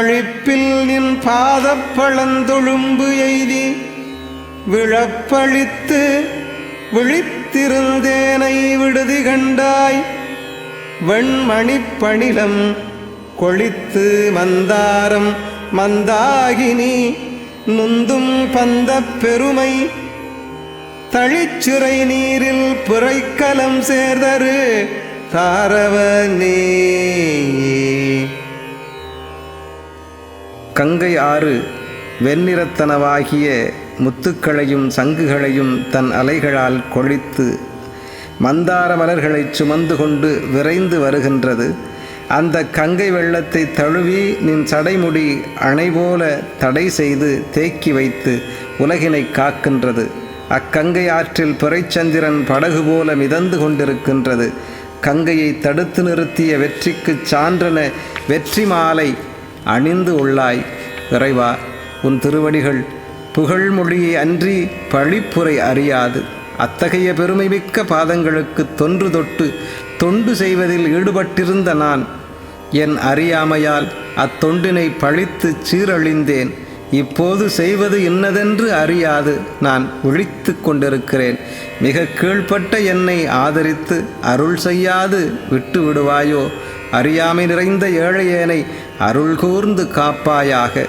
பழிப்பில் நின் பாதப்பழந்தொழும்பு எய்தி விழப்பழித்து விழித்திருந்தேனை விடுதி கண்டாய். வெண்மணிப்பணிலம் கொழித்து மந்தாரம் மந்தாகினி நுந்தும் பந்த பெருமை தழிச்சுரை நீரில் புரைக்கலம் சேர்தரு தாரவனே கங்கை ஆறு வெண்ணிறத்தனவாகிய முத்துக்களையும் சங்குகளையும் தன் அலைகளால் கொழித்து மந்தார மலர்களை சுமந்து கொண்டு விரைந்து வருகின்றது. அந்த கங்கை வெள்ளத்தை தழுவி நின் சடைமுடி அணைபோல தடை செய்து தேக்கி வைத்து உலகினை காக்கின்றது. அக்கங்கை ஆற்றில் பிறைச்சந்திரன் படகு போல மிதந்து கொண்டிருக்கின்றது. கங்கையை தடுத்து நிறுத்திய வெற்றிக்குச் சான்றன வெற்றி மாலை அணிந்து உள்ளாய் இறைவா உன் திருவடிகள் புகழ்மொழியை அன்றி பழிப்புரை அறியாது. அத்தகைய பெருமைமிக்க பாதங்களுக்கு தொன்று தொட்டு தொண்டு செய்வதில் ஈடுபட்டிருந்த நான் என் அறியாமையால் அத்தொண்டினை பழித்து சீரழிந்தேன். இப்போது செய்வது இன்னதென்று அறியாது நான் ஒழித்து கொண்டிருக்கிறேன். மிக கீழ்ப்பட்ட என்னை ஆதரித்து அருள் செய்யாது விட்டு விடுவாயோ? அறியாமை நிறைந்த ஏழையேனை அருள் கூர்ந்து காப்பாயாக.